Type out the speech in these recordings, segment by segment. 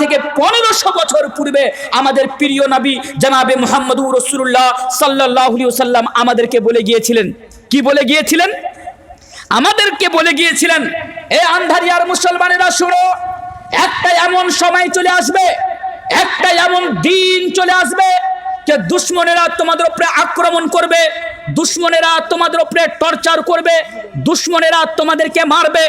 থেকে পনেরোশো বছর পূর্বে আমাদের প্রিয় নবী জানাবে মোহাম্মদ রসুল্লাহ সাল্লাহ সাল্লাম আমাদেরকে বলে গিয়েছিলেন। কি বলে গিয়েছিলেন? আমাদেরকে বলে গিয়েছিলেন, এ আন্ধারিয়ার মুসলমানেরা শুনো, একটা এমন সময় চলে আসবে, একটা এমন দিন চলে আসবে, যে দুশ্মনেরা তোমাদের উপরে আক্রমণ করবে দুশ্মনেরা তোমাদের উপরে টর্চার করবে, দুশ্মনেরা তোমাদেরকে মারবে।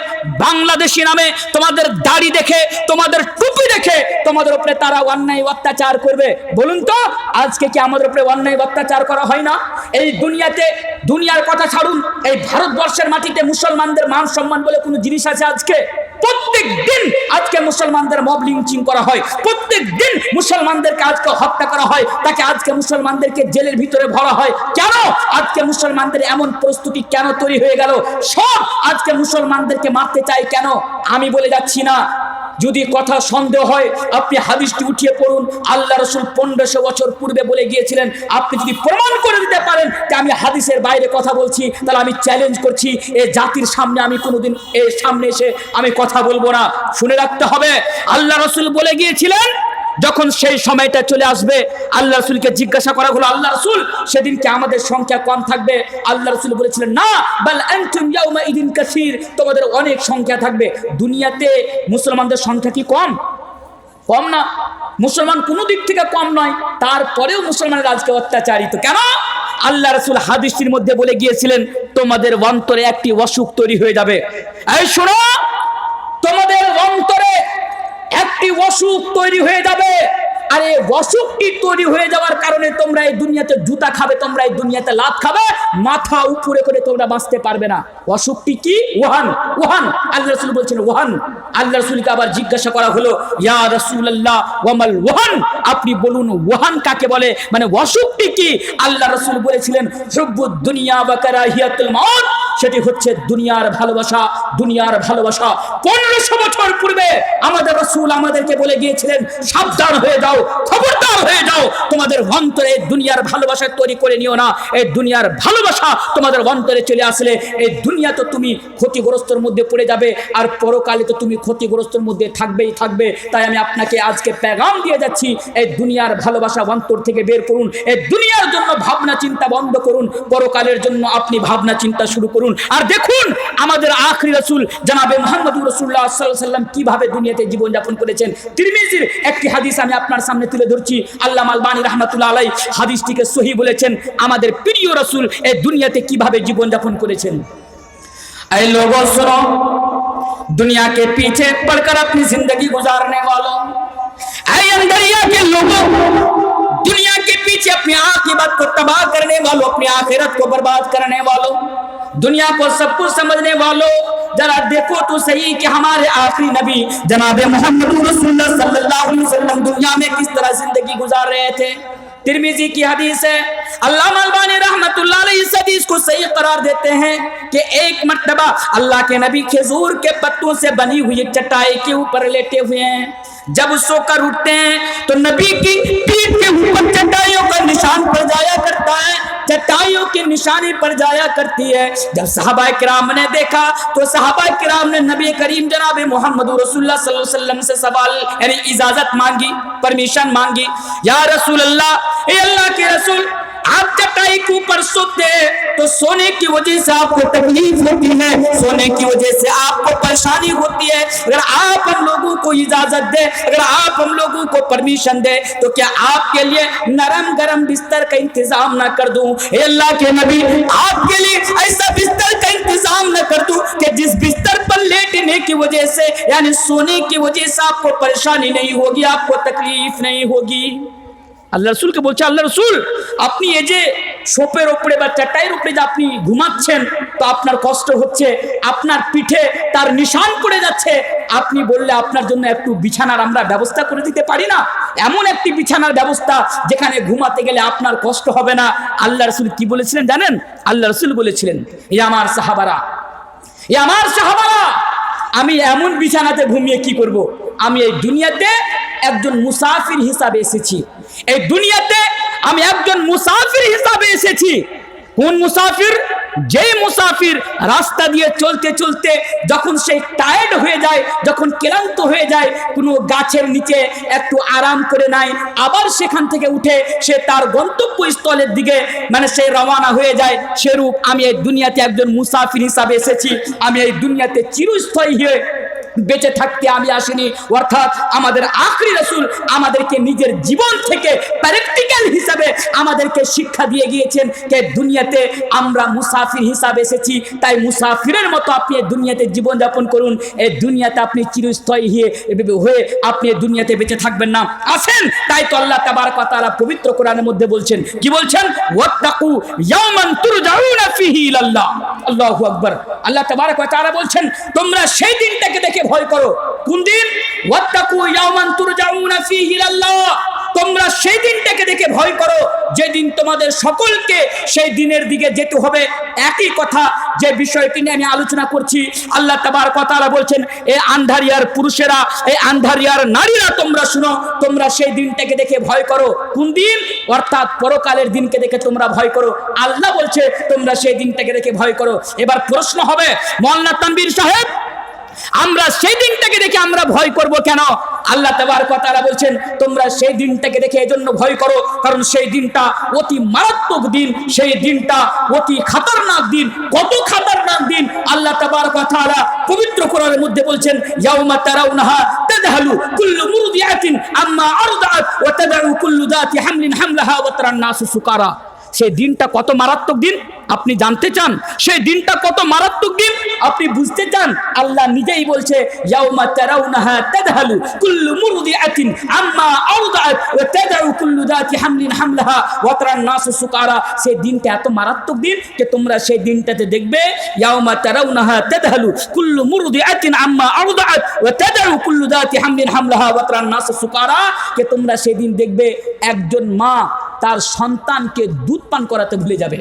বাংলাদেশি নামে তোমাদের দাড়ি দেখে, তোমাদের টুপি দেখে তোমাদের উপরে তারা অন্যায় অত্যাচার করবে। বলুন তো, আজকে কি আমাদের উপরে অন্যায় অত্যাচার করা হয় না? এই দুনিয়াতে, দুনিয়ার কথা ছাড়ুন, এই ভারতবর্ষের মাটিতে মুসলমানদের মান সম্মান বলে কোনো জিনিস আছে আজকে? প্রত্যেক দিন আজকে মুসলমানদের মব লিঞ্চিং করা হয়। প্রত্যেক দিন মুসলমানদেরকে আজকে হত্যা করা হয়। তাকে আজকে মুসলমানদেরকে জেলের ভিতরে ভরা হয়। কেন? আজকে মুসলমানদের এমন প্রস্তুতি কেন তৈরি হয়ে গেল? সব আজকে মুসলমানদেরকে মারতে চাই কেন? আমি বলে যাচ্ছি না। যদি কথা সন্দেহ হয়, আপনি হাদিসটি উঠিয়ে পড়ুন। আল্লাহ রসুল পনেরোশো বছর পূর্বে বলে গিয়েছিলেন, আপনি যদি প্রমাণ করে দিতে পারেন যে আমি হাদিসের বাইরে কথা বলছি, তাহলে আমি চ্যালেঞ্জ করছি, এ জাতির সামনে আমি কোনোদিন এর সামনে এসে আমি কথা বলব না। শুনে রাখতে হবে, আল্লাহ রসুল বলে গিয়েছিলেন যখন সেই সময়টা চলে আসবে, আল্লাহ রসুলকে জিজ্ঞাসা করা হলো, আল্লাহ রসুল, সেদিনকে আমাদের সংখ্যা কম থাকবে? আল্লাহ রসুল বলেছিলেন, না ইদিন কাসীর, তোমাদের অনেক সংখ্যা থাকবে। দুনিয়াতে মুসলমানদের সংখ্যা কি কম? কম না, মুসলমান কোনো দিক থেকে কম নয়, তারপরেও মুসলমানের আজকে অত্যাচারিত। কেন? আল্লাহ রসুল হাদিসটির মধ্যে বলে গিয়েছিলেন, তোমাদের অন্তরে একটি অসুখ তৈরি হয়ে যাবে। এই শোনো তোমাদের অন্তরে একটি অসুখ তৈরি হয়ে যাবে। আর এই অসুখটি তৈরি হয়ে যাওয়ার কারণে তোমরা এই দুনিয়াতে জুতা খাবে, তোমরা এই দুনিয়াতে লাভ খাবে, মাথা উপরে করে তোমরা বাঁচতে পারবে না। অসুখটি কি ওহান ওহান। আল্লাহ রসুল বলছেন, ওহান। আল্লাহ রসুলকে আবার জিজ্ঞাসা করা হলো, ইয়া রসুল্লাহ ওয়ামাল ওহান? আপনি বলুন, ওহান কাকে বলে? মানে অসুখটি কি? আল্লাহ রসুল বলেছিলেন, হুব্বুদ দুনিয়া বা কারাহিয়াতুল মউত। সেটি হচ্ছে দুনিয়ার ভালোবাসা দুনিয়ার ভালোবাসা। পনেরোশো বছর পূর্বে আমাদের রসুল আমাদেরকে বলে গিয়েছিলেন, সাবধান হয়ে যাও, খবরদার হয়ে যাও। তোমাদের অন্তরে দুনিয়ার ভালোবাসা তৈরি করে নিও না। এই দুনিয়ার ভালোবাসা তোমাদের অন্তরে চলে আসলে, এই দুনিয়া তো তুমি ক্ষতিগ্রস্তর মধ্যে পড়ে যাবে আর পরকালে তো তুমি ক্ষতিগ্রস্তর মধ্যে থাকবেই থাকবে। তাই আমি আপনাকে আজকে প্যাগাম দিয়ে যাচ্ছি, এই দুনিয়ার ভালোবাসা অন্তর থেকে বের করুন। এই দুনিয়ার জন্য ভাবনা চিন্তা বন্ধ করুন। পরকালের জন্য আপনি ভাবনা চিন্তা শুরু করুন। আর দেখুন আমাদের আখরি রসুল জানাবে মোহাম্মদ রসুল্লাহ সাল্লাহ সাল্লাম কিভাবে দুনিয়াতে জীবনযাপন করেছেন তিরমিজির একটি হাদিস আমি আপনার সামনে তুলে ধরছি আল্লাহ আলবানী রহমতুল্লাহ আলাই হাদিসটিকে সহি বলেছেন আমাদের প্রিয় রসুল এই দুনিয়াতে কিভাবে জীবনযাপন করেছেন ऐ लोगों सुनो दुनिया के पीछे पड़कर अपनी जिंदगी गुजारने वालों ऐ अंदरिया के लोगों दुनिया के पीछे अपनी आखिरत को तबाह करने वालों अपनी आखिरत को बर्बाद करने वालों دنیا کو سب کچھ سمجھنے والوں، ذرا دیکھو تو صحیح کہ ہمارے آخری نبی جناب محمد رسول اللہ صلی اللہ علیہ وسلم دنیا میں کس طرح زندگی گزار رہے تھے؟ ترمیزی کی حدیث ہے اللہ مالبانی رحمت اللہ علیہ اس حدیث کو صحیح قرار دیتے ہیں کہ ایک مرتبہ اللہ کے نبی کھجور کے پتوں سے بنی ہوئی چٹائی کے اوپر لیٹے ہوئے ہیں۔ جب سو کر اٹھتے ہیں تو نبی کی پیٹ کے اوپر چٹائی نشانی پر جایا کرتی ہے۔ جب صحابہ کرام نے دیکھا تو صحابہ کرام نے نبی کریم جناب محمد رسول اللہ صلی اللہ علیہ وسلم سے سوال یعنی اجازت مانگی پرمیشن مانگی، یا رسول اللہ، اے اللہ کے رسول آپ چٹائی کے اوپر سوتے تو سونے کی وجہ سے آپ کو تکلیف ہوتی ہے، سونے کی وجہ سے آپ کو پریشانی ہوتی ہے۔ اگر آپ ہم لوگوں کو اجازت دے اگر آپ ہم لوگوں کو پرمیشن دے تو کیا آپ کے لیے نرم گرم بستر کا انتظام نہ کر دوں؟ اے اللہ کے نبی، آپ کے لیے ایسا بستر کا انتظام نہ کر دوں کہ جس بستر پر لیٹنے کی وجہ سے یعنی سونے کی وجہ سے آپ کو پریشانی نہیں ہوگی، آپ کو تکلیف نہیں ہوگی۔ আল্লাহ রসুলকে বলছে, আল্লাহ রসুল, আপনি এই যে সোপের ওপরে বা চাটাইয়ের উপরে যে আপনি ঘুমাচ্ছেন, তো আপনার কষ্ট হচ্ছে, আপনার পিঠে তার নিশান পড়ে যাচ্ছে, আপনি বললে আপনার জন্য একটু বিছানার আমরা ব্যবস্থা করে দিতে পারি না? এমন একটি বিছানার ব্যবস্থা যেখানে ঘুমাতে গেলে আপনার কষ্ট হবে না। আল্লাহ রসুল কি বলেছিলেন জানেন? আল্লাহ রসুল বলেছিলেন এ আমার সাহাবারা এ আমার সাহাবারা, আমি এমন বিছানাতে ঘুমিয়ে কি করব। আমি এই দুনিয়াতে একজন মুসাফির হিসাবে এসেছি। এই দুনিয়াতে আমি একজন মুসাফির হিসাবে এসেছি। কোন মুসাফির? যে মুসাফির রাস্তা দিয়ে চলতে চলতে যখন সে টায়ার্ড হয়ে যায়, যখন ক্লান্ত হয়ে যায়, কোনো গাছের নিচে একটু আরাম করে নেয়, আবার সেখান থেকে উঠে সে তার গন্তব্যস্থলের দিকে মানে সে রওনা হয়ে যায়, সেরূপ আমি এই দুনিয়াতে একজন মুসাফির হিসাবে এসেছি। আমি এই দুনিয়াতে চিরস্থায়ী হয়ে বেঁচে থাকতে আমি আসিনি। অর্থাৎ আমাদের আখরি রসুল আমাদেরকে নিজের জীবন থেকে প্র্যাকটিক্যাল হিসাবে আমাদেরকে শিক্ষা দিয়ে গিয়েছেন যে দুনিয়াতে আমরা মুসাফির হিসাবে এসেছি। তাই মুসাফিরের মতো আপনি দুনিয়াতে জীবনযাপন করুন। এই দুনিয়াতে আপনি চিরস্থায়ী হয়ে হয়ে আপনি দুনিয়াতে বেঁচে থাকবেন না। আসেন, তাই তো আল্লাহ তাবার কথা পবিত্র কোরআনের মধ্যে বলছেন। কি বলছেন? আল্লাহু আকবার। আল্লাহ তোমার তারা বলছেন, তোমরা সেই দিনটাকে দেখে ভয় করো। কোন দিন? তোমরা সেই দিনটাকে দেখে ভয় করো। যেদিন তোমাদের সকলকে সেই দিনের দিকে যেতে হবে, একই কথা যে বিষয়টি নিয়ে আমি আলোচনা করছি, আল্লাহ তাবার কথা বলছেন, এ আন্ধারিয়ার পুরুষেরা, এ আন্ধারিয়ার নারীরা তোমরা শুনো, তোমরা সেই দিনটাকে দেখে ভয় করো। কোন দিন? অর্থাৎ পরকালের দিনকে দেখে তোমরা ভয় করো। আল্লাহ বলছে, তোমরা সেই দিনটাকে দেখে ভয় করো। এবার প্রশ্ন হবে মোল্লা তানবীর সাহেব আমরা সেই দিনটাকে দেখে আমরা ভয় করব কেন? আল্লাহ তাবার কথা বলছেন, তোমরা সেই দিনটাকে দেখে এজন্য ভয় করো, কারণ সেই দিনটা অতি মারাত্মক দিন, সেই দিনটা অতি খাতারনাক দিন। কত খাতারনাক দিন? আল্লাহ তাবার কথা পবিত্র কোরআনের মধ্যে বলছেন, ইয়াউমা তারাউনাহা তাদহালু কুল্লু মুরদিয়াতিন আম্মা আরদাত ওয়া তাদউ কুল্লু দাতি হামলিন হামলাহা ওয়া তারান নাসু সুকারা। সেই দিনটা কত মারাত্মক দিন? আপনি জানতে চান? সেই দিনটা কত মারাত্মক দিন? আপনি বুঝতে চান? আল্লাহ নিজেই বলছে, ইয়াউমা কুল্লু আম্মা হামলিন হামলাহা সেই দিনটা এত মারাত্মক দিন যে তোমরা সেই দিনটাতে দেখবে কুল্লু আম্মা তোমরা সেদিন দেখবে, একজন মা তার সন্তানকে দুধ পান করাতে ভুলে যাবে।